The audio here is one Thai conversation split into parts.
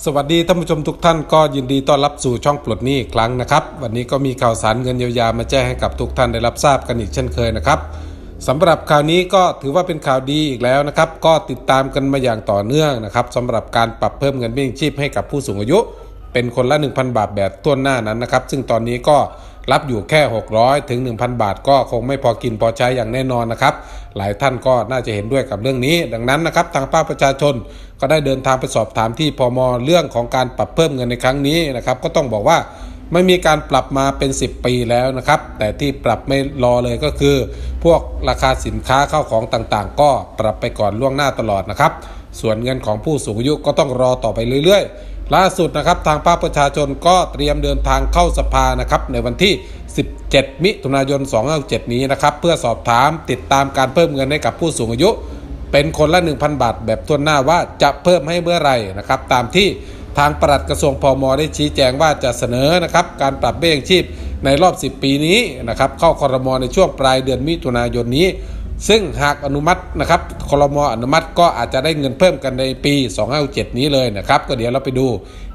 สวัสดีท่านผู้ชมทุกท่านก็ยินดีต้อนรับสู่ช่องปลดหนี้อีกครั้งนะครับ วันนี้ก็มีข่าวสารเงินเยียวยามาแจ้งให้กับทุกท่านได้รับทราบกันอีกเช่นเคยนะครับสำหรับข่าวนี้ก็ถือว่าเป็นข่าวดีอีกแล้วนะครับ ก็ติดตามกันมาอย่างต่อเนื่องนะครับสำหรับการปรับเพิ่มเงินเบี้ยยังชีพให้กับผู้สูงอายุ เป็นคนละ 1,000 บาทแบบต้นหน้านั้นนะครับ ซึ่งตอนนี้ก็ รับอยู่แค่ 600 ถึง 1,000 บาท ก็คงไม่พอกินพอใช้อย่างแน่นอนนะครับ หลายท่านก็น่าจะเห็นด้วยกับเรื่องนี้ ดังนั้นนะครับทางภาคประชาชนก็ได้เดินทางไปสอบถามที่พมเรื่องของการปรับเพิ่มเงินในครั้งนี้นะครับ ก็ต้องบอกว่าไม่มีการปรับมาเป็น 10 ปีแล้วนะครับ แต่ที่ปรับไม่รอเลยก็คือ พวกราคาสินค้าเข้าของต่างๆ ก็ปรับไปก่อนล่วงหน้าตลอดนะครับ ส่วนเงินของผู้สูงอายุก็ต้องรอต่อไปเรื่อยๆ ล่าสุดนะครับทางภาคประชาชนก็เตรียมเดินทางเข้าสภานะครับในวันที่ 17 มิถุนายน 2567นี้นะครับเพื่อสอบถามติดตามการเพิ่มเงินให้กับผู้สูงอายุ เป็นคนละ 1,000 บาท แบบทวนหน้าว่าจะเพิ่มให้เมื่อไหร่นะครับตามที่ทางปลัดกระทรวงพมได้ชี้แจงว่าจะเสนอนะครับการปรับเบี้ยยังชีพในรอบ 10 ปีนี้นะครับเข้าคอรมอในช่วงปลายเดือนมิถุนายนนี้ ซึ่งหากอนุมัตินะครับคลมอนุมัติก็อาจจะได้เงินเพิ่มกันในปี 2567 นี้เลยนะครับ ก็เดี๋ยวเราไปดู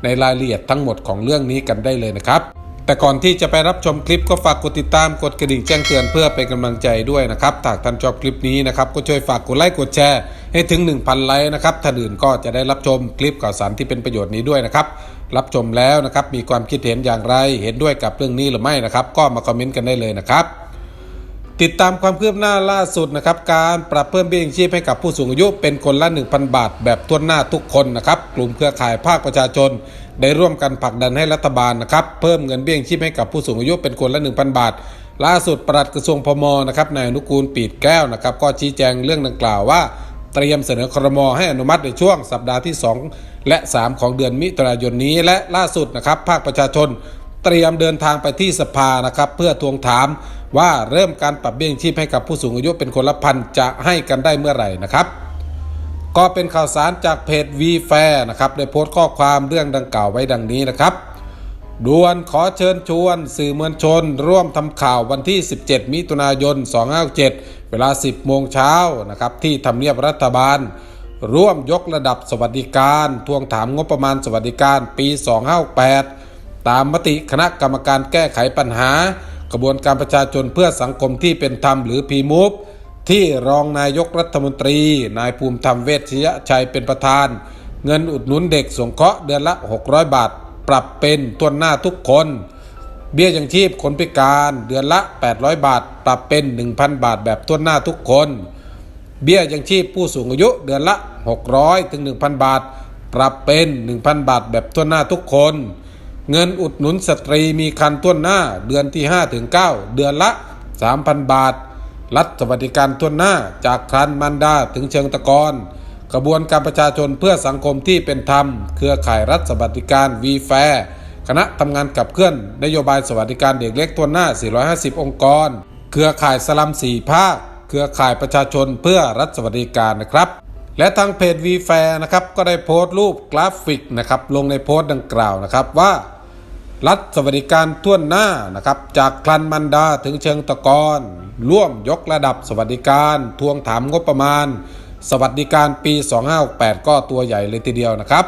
ในรายละเอียดทั้งหมดของเรื่องนี้กันได้เลยนะครับ แต่ก่อนที่จะไปรับชมคลิปก็ฝากกดติดตามกดกระดิ่งแจ้งเตือนเพื่อเป็นกำลังใจด้วยนะครับถ้าท่านชอบคลิปนี้นะครับก็ช่วยฝากกดไลค์กดแชร์ให้ถึง 1,000 ไลค์นะครับท่านอื่นก็จะได้รับชมคลิปข่าวสารที่เป็นประโยชน์นี้ด้วยนะครับรับชมแล้วนะครับมีความคิดเห็นอย่างไรเห็นด้วยกับเรื่องนี้หรือไม่นะครับ ก็มาคอมเมนต์กันได้เลยนะครับ ติดตามความคืบหน้าล่าสุดนะครับ การปรับเพิ่มเบี้ยยังชีพให้กับผู้สูงอายุเป็นคนละ 1,000 บาท แบบทั่วหน้าทุกคนนะครับ กลุ่มเครือข่ายภาคประชาชน ได้ร่วมกันผลักดันให้รัฐบาลนะครับ เพิ่มเงินเบี้ยยังชีพให้กับผู้สูงอายุเป็นคนละ 1,000 บาท ล่าสุดปลัดกระทรวงพมนะครับนายอนุกูลปีดแก้วนะครับ ก็ชี้แจงเรื่องดังกล่าวว่า เตรียมเสนอครมให้อนุมัติในช่วงสัปดาห์ที่ 2 และ 3 ของเดือนมิถุนายนนี้ และล่าสุดนะครับภาคประชาชน เตรียมเดินทางไปที่สภานะครับ เพื่อทวงถาม ว่าเริ่มการปรับเบี้ยยังชีพให้กับผู้สูงอายุเป็นคนละพันจะให้กันได้เมื่อไหร่นะครับ ก็เป็นข่าวสารจากเพจ v f a i r นะครับได้โพสต์ข้อความเรื่องดังกล่าวไว้ดังนี้นะครับด่วนขอเชิญชวน สื่อมวลชน ร่วมทำข่าววันที่ 17 มิถุนายน 2567เวลา 10 โมงเช้านะครับที่ทำเนียบรัฐบาล ร่วมยกระดับสวัสดิการ ทวงถามงบประมาณสวัสดิการปี 258 ตามมติคณะกรรมการแก้ไขปัญหา กระบวนการประชาชนเพื่อสังคมที่เป็นธรรมหรือพีมูฟที่รองนายกรัฐมนตรี นายภูมิธรรมเวชยชัยเป็นประธาน เงินอุดหนุนเด็กสงเคราะห์เดือนละ 600 บาท ปรับเป็นตัวนหน้าทุกคน เบี้ยยังชีพคนพิการเดือนละ 800 บาท ปรับเป็น 1,000 บาทแบบตัวนหน้าทุกคน เบี้ยยังชีพผู้สูงอายุเดือนละ 600ถึง1,000 บาท ปรับเป็น 1,000 บาทแบบทั่วหน้าทุกคน เงินอุดหนุนสตรีมีคันทั่วหน้าเดือนที่5ถึง9เดือนละ 3,000 บาท รัฐสวัสดิการทั่วหน้าจากครันมันดาถึงเชิงตะกอนกระบวนการประชาชนเพื่อสังคมที่เป็นธรรม เครือข่ายรัฐสวัสดิการวีแฟร์คณะทำงานกับเคลื่อนนโยบายสวัสดิการเด็กเล็กทั่วหน้า 450 องค์กร เครือข่ายสลัมสี่ภาค เครือข่ายประชาชนเพื่อรัฐสวัสดิการนะครับ และทางเพจ v f a i r นะครับก็ได้โพสต์รูปกราฟิกนะครับลงในโพสต์ดังกล่าวนะครับว่า รัฐสวัสดิการทั่วหน้านะครับ จากคลันมันดาถึงเชิงตะกอนร่วมยกระดับสวัสดิการทวงถามงบประมาณ สวัสดิการปี 2568 ก็ตัวใหญ่เลยทีเดียวนะครับ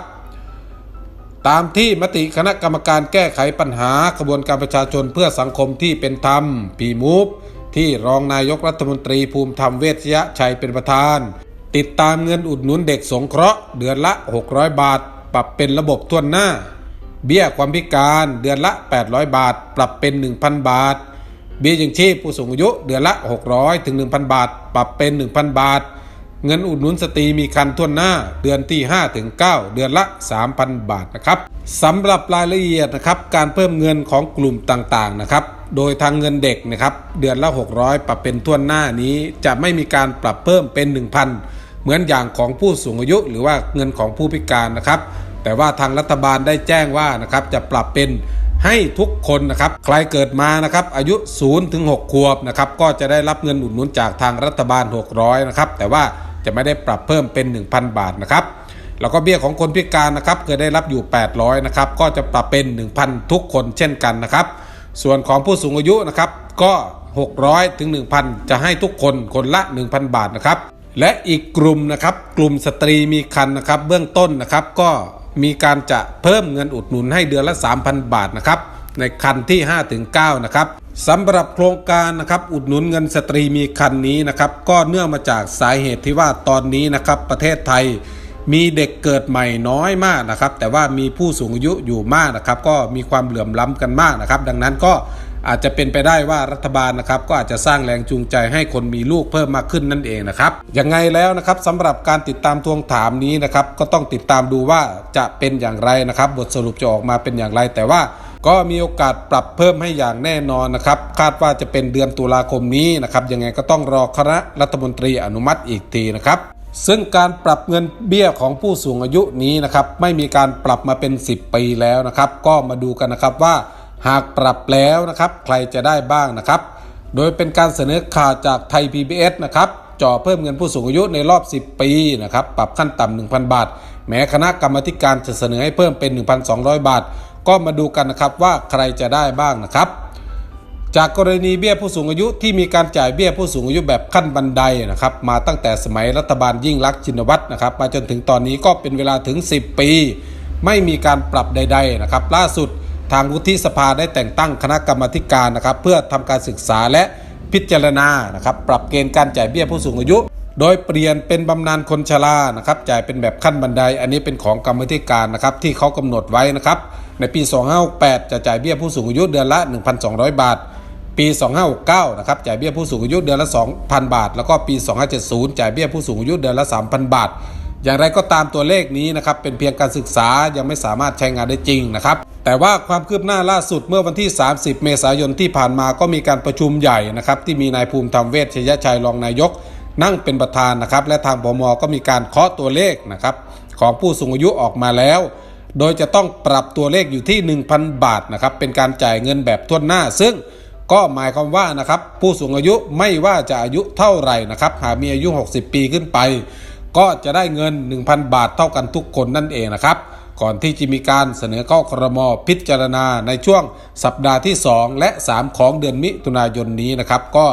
ตามที่มติคณะกรรมการแก้ไขปัญหากระบวนการประชาชนเพื่อสังคมที่เป็นธรรมพีมูฟที่รองนายกรัฐมนตรีภูมิธรรมเวชยชัยเป็นประธาน ติดตามเงินอุดหนุนเด็กสงเคราะห์เดือนละ 600 บาท ปรับเป็นระบบทั่วหน้า เบี้ยความพิการเดือนละ 800 บาท ปรับเป็น 1,000 บาท เบี้ยยังชีพผู้สูงอายุเดือนละ 600ถึง1,000 บาท ปรับเป็น 1,000 บาท เงินอุดหนุนสตรีมีคันทั่วหน้าเดือนที่5ถึง9เดือนละ 3,000 บาทนะครับสำหรับรายละเอียดนะครับการเพิ่มเงินของกลุ่มต่างๆนะครับโดยทางเงินเด็กนะครับเดือนละ 600 ปรับเป็นทั่วหน้านี้ จะไม่มีการปรับเพิ่มเป็น 1,000 เหมือนอย่างของผู้สูงอายุ หรือว่าเงินของผู้พิการนะครับ แต่ว่าทางรัฐบาลได้แจ้งว่านะครับจะปรับเป็นให้ทุกคนนะครับใครเกิดมานะครับอายุ0ถึง6ขวบนะครับก็จะได้รับเงินอุดหนุนจากทางรัฐบาล 600นะครับแต่ว่าจะไม่ได้ปรับเพิ่มเป็น 1,000 บาทนะครับแล้วก็เบี้ยของคนพิการนะครับเคยได้รับอยู่ 800นะครับก็จะปรับเป็น 1,000 ทุกคนเช่นกันนะครับส่วนของผู้สูงอายุนะครับก็ 600ถึง1,000 จะให้ทุกคนคนละ 1,000 บาทนะครับและอีกกลุ่มนะครับกลุ่มสตรีมีคันนะครับเบื้องต้นนะครับก็ มีการจะเพิ่มเงินอุดหนุนให้เดือนละ 3,000 บาทนะครับในคันที่5-9นะครับสำหรับโครงการนะครับอุดหนุนเงินสตรีมีคันนี้นะครับก็เนื่องมาจากสาเหตุที่ว่าตอนนี้นะครับประเทศไทยมีเด็กเกิดใหม่น้อยมากนะครับแต่ว่ามีผู้สูงอายุอยู่มากนะครับก็มีความเหลื่อมล้ำกันมากนะครับดังนั้นก็ อาจจะเป็นไปได้ว่ารัฐบาลนะครับก็อาจจะสร้างแรงจูงใจให้คนมีลูกเพิ่มมากขึ้นนั่นเองนะครับยังไงแล้วนะครับสำหรับการติดตามทวงถามนี้นะครับก็ต้องติดตามดูว่าจะเป็นอย่างไรนะครับ บทสรุปจะออกมาเป็นอย่างไร แต่ว่าก็มีโอกาสปรับเพิ่มให้อย่างแน่นอนนะครับ คาดว่าจะเป็นเดือนตุลาคมนี้นะครับยังไงก็ต้องรอคณะรัฐมนตรีอนุมัติอีกทีนะครับซึ่งการปรับเงินเบี้ยของผู้สูงอายุนี้นะครับไม่มีการปรับมาเป็น 10 ปีแล้วนะครับ ก็มาดูกันนะครับว่า หากปรับแล้วนะครับใครจะได้บ้างนะครับ โดยเป็นการเสนอข่าวจากไทย PBS นะครับจ่อเพิ่มเงินผู้สูงอายุในรอบ 10 ปีนะครับปรับขั้นต่ำ1,000 บาท แม้คณะกรรมาการจะเสนอให้เพิ่มเป็น 1,200 บาท ก็มาดูกันนะครับว่าใครจะได้บ้างนะครับ จากกรณีเบี้ยผู้สูงอายุที่มีการจ่ายเบี้ยผู้สูงอายุแบบขั้นบันไดนะครับมาตั้งแต่สมัยรัฐบาลยิ่งรักชินวัตรนะครับมาจนถึงตอนนี้ก็เป็นเวลาถึง 10 ปี ไม่มีการปรับใด ๆ นะครับ ล่าสุด ทางวุฒิสภาได้แต่งตั้งคณะกรรมการนะครับเพื่อทำการศึกษาและพิจารณานะครับปรับเกณฑ์การจ่ายเบี้ยผู้สูงอายุ โดยเปลี่ยนเป็นบำนาญคนชรานะครับจ่ายเป็นแบบขั้นบันได อันนี้เป็นของกรรมธิการนะครับที่เขากำหนดไว้นะครับในปี 2568 จะจ่ายเบี้ยผู้สูงอายุเดือนละ 1,200 บาท ปี 2569 นะครับจ่ายเบี้ยผู้สูงอายุเดือนละ 2,000 บาท แล้วก็ปี 2570 จ่ายเบี้ยผู้สูงอายุเดือนละ 3,000 บาท อย่างไรก็ตามตัวเลขนี้นะครับเป็นเพียงการศึกษายังไม่สามารถใช้งานได้จริงนะครับ แต่ว่าความคืบหน้าล่าสุดเมื่อวันที่ 30 เมษายนที่ผ่านมาก็มีการประชุมใหญ่นะครับที่มีนายภูมิธรรมเวชชยชัยรองนายก นั่งเป็นประธานนะครับและทางพมก็มีการเคาะตัวเลขนะครับของผู้สูงอายุออกมาแล้ว โดยจะต้องปรับตัวเลขอยู่ที่ 1,000 บาทนะครับเป็นการจ่ายเงินแบบทั่วหน้า ซึ่งก็หมายความว่านะครับผู้สูงอายุไม่ว่าจะอายุเท่าไหร่นะครับหากมีอายุ 60 ปีขึ้นไป ก็จะได้เงิน 1,000 บาทเท่ากันทุกคนนั่นเองนะครับ ก่อนที่จะมีการเสนอเข้าครมพิจารณาในช่วงสัปดาห์ที่ 2 และ 3 ของเดือนมิถุนายนนี้นะครับก็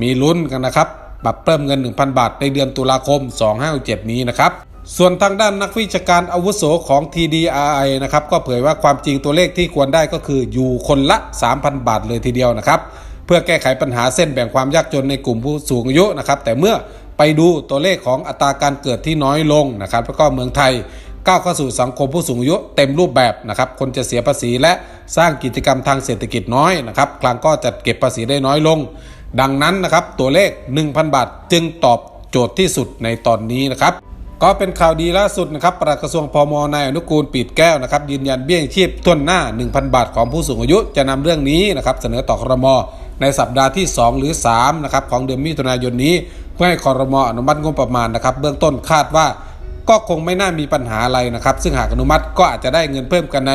มีลุ้นกันนะครับปรับเพิ่มเงิน 1,000 บาทในเดือนตุลาคม 2567 นี้นะครับส่วนทางด้านนักวิชาการอาวุโสของ TDRI นะครับก็เผยว่าความจริงตัวเลขที่ควรได้ก็คืออยู่คนละ 3,000 บาทเลยทีเดียวนะครับเพื่อแก้ไขปัญหาเส้นแบ่งความยากจนในกลุ่มผู้สูงอายุนะครับแต่เมื่อไปดูตัวเลขของอัตราการเกิดที่น้อยลงนะครับแล้วก็เมืองไทย ก้าวเข้าสู่สังคมผู้สูงอายุเต็มรูปแบบนะครับ คนจะเสียภาษีและสร้างกิจกรรมทางเศรษฐกิจน้อยนะครับ คลังก็จะเก็บภาษีได้น้อยลง ดังนั้นนะครับตัวเลข 1,000 บาทจึงตอบโจทย์ที่สุดในตอนนี้นะครับก็เป็นข่าวดีล่าสุดนะครับปลัดกระทรวงพมนายอนุกูลปีดแก้วนะครับยืนยันเบี้ยชีพต้นหน้า 1,000 บาทของผู้สูงอายุ จะนำเรื่องนี้นะครับเสนอต่อครม ในสัปดาห์ที่ 2 หรือ3นะครับของเดือนมิถุนายนนี้ เพื่อให้ครมอนุมัติงบประมาณนะครับ เบื้องต้นคาดว่า ก็คงไม่น่ามีปัญหาอะไรนะครับ ซึ่งหากอนุมัติก็อาจจะได้เงินเพิ่มกันใน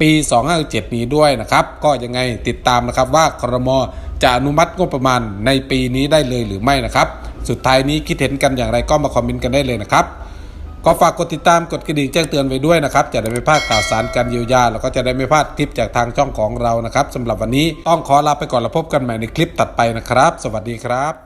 ปี 2567นี้ด้วยนะครับ ก็ยังไงติดตามนะครับว่าครมจะอนุมัติงบประมาณในปีนี้ได้เลยหรือไม่นะครับ สุดท้ายนี้คิดเห็นกันอย่างไรก็มาคอมเมนต์กันได้เลยนะครับก็ฝากกดติดตามกดกระดิ่งแจ้งเตือนไว้ด้วยนะครับ จะได้ไม่พลาดข่าวสารการเยียวยา แล้วก็จะได้ไม่พลาดคลิปจากทางช่องของเรานะครับสำหรับวันนี้ต้องขอลาไปก่อนแล้วพบกันใหม่ในคลิปตัดไปนะครับ สวัสดีครับ